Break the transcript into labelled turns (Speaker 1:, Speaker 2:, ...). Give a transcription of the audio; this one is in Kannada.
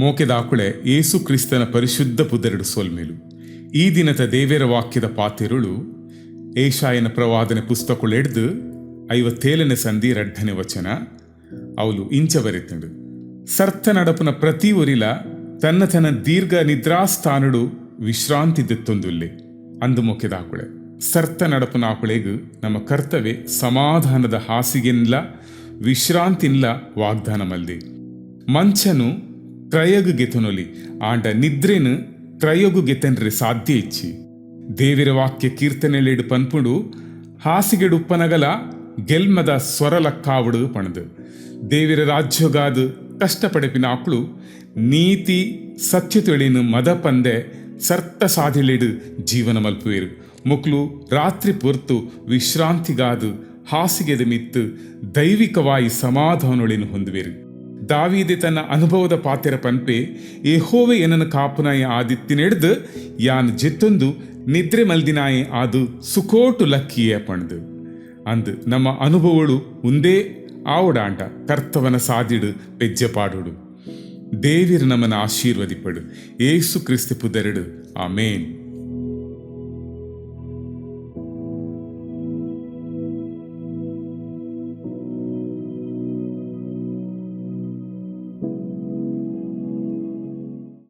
Speaker 1: ಮೋಕೆದಾಕುಳೆ ಏಸು ಕ್ರಿಸ್ತನ ಪರಿಶುದ್ಧ ಪುದರಡು ಸೋಲ್ಮೇಲು ಈ ದಿನದ ದೇವೇರ ವಾಕ್ಯದ ಪಾತಿರುಳು ಏಷಾಯನ ಪ್ರವಾದನೆ ಪುಸ್ತಕಳೆಡ್ದು ಐವತ್ತೇಳನೇ ಸಂಧಿ ರಡ್ಡನೆ ವಚನ. ಅವಳು ಇಂಚ ಬರೆತಂಡು ಸರ್ತ ನಡಪುನ ಪ್ರತಿ ಒರಿಲ ತನ್ನ ತನ್ನ ದೀರ್ಘ ನಿದ್ರಾಸ್ಥಾನಡು ವಿಶ್ರಾಂತಿ ದೆತ್ತೊಂದುಲ್ಲೆ. ಅಂದು ಮೋಕೆದಾಕುಳೆ ಸರ್ತ ನಡಪುನ ಆಕುಳೆಗು ನಮ್ಮ ಕರ್ತವ್ಯ ಸಮಾಧಾನದ ಹಾಸಿಗೆನ್ಲ, ವಿಶ್ರಾಂತಿನ್ಲ ವಾಗ್ದಾನ ಮಲ್ದೆ ಮಂಚನು ತ್ರಯಗು ಗೆತನೊಲಿ ಆಂಡ ನಿದ್ರೆನು ತ್ರಯಗು ಗೆತನ್ರೆ ಸಾಧ್ಯ ಇಚ್ಚಿ. ದೇವಿರ ವಾಕ್ಯ ಕೀರ್ತನೆಲೆಡು ಪನ್ಪುಡು, ಹಾಸಿಗೆಡು ಉಪ್ಪನಗಲ ಗೆಲ್ಮದ ಸ್ವರಲಕ್ಕಾವುಡು ಪಣದು. ದೇವಿರ ರಾಜ್ಯಗಾದು ಕಷ್ಟಪಡೆಪಿನ ಆಕಳು, ನೀತಿ ಸತ್ಯತೊಳಿನು ಮದ ಪಂದೆ ಸರ್ತ ಸಾಧಿಲೆಡು ಜೀವನ ಮಲ್ಪುವೆರು. ಮುಕ್ಲು ರಾತ್ರಿ ಪೊರ್ತು ವಿಶ್ರಾಂತಿಗಾದು ಹಾಸಿಗೆದ ಮಿತ್ತು ದೈವಿಕವಾಯಿ ಸಮಾಧಾನೊಳಿನು ಹೊಂದುವೆರು. ದಾವೀದೆ ತನ್ನ ಅನುಭವದ ಪಾತ್ರ ಪನ್ಪೆ ಏಹೋವೆ ಏನನ್ನು ಕಾಪುನಾಯ ಆದಿತ್ತಿನೆಡ್ದು ಯಾನ್ ಜಿತ್ತೊಂದು ನಿದ್ರೆ ಮಲ್ದಿನಾಯೆ ಆದು ಸುಕೋಟು ಲಕ್ಕಿಯೇ ಪಣ್ದು. ಅಂದು ನಮ್ಮ ಅನುಭವಗಳು ಉಂದೇ ಆವಡಾಂಟ ಕರ್ತವನ ಸಾದಿಡು ಪೆಜ್ಜಪಾಡುಡು ದೇವಿರು ನಮ್ಮನ ಆಶೀರ್ವದಿಪಡು. ಏಸು ಕ್ರಿಸ್ತಿ ಪುದರಡು. ಆಮೇನ್.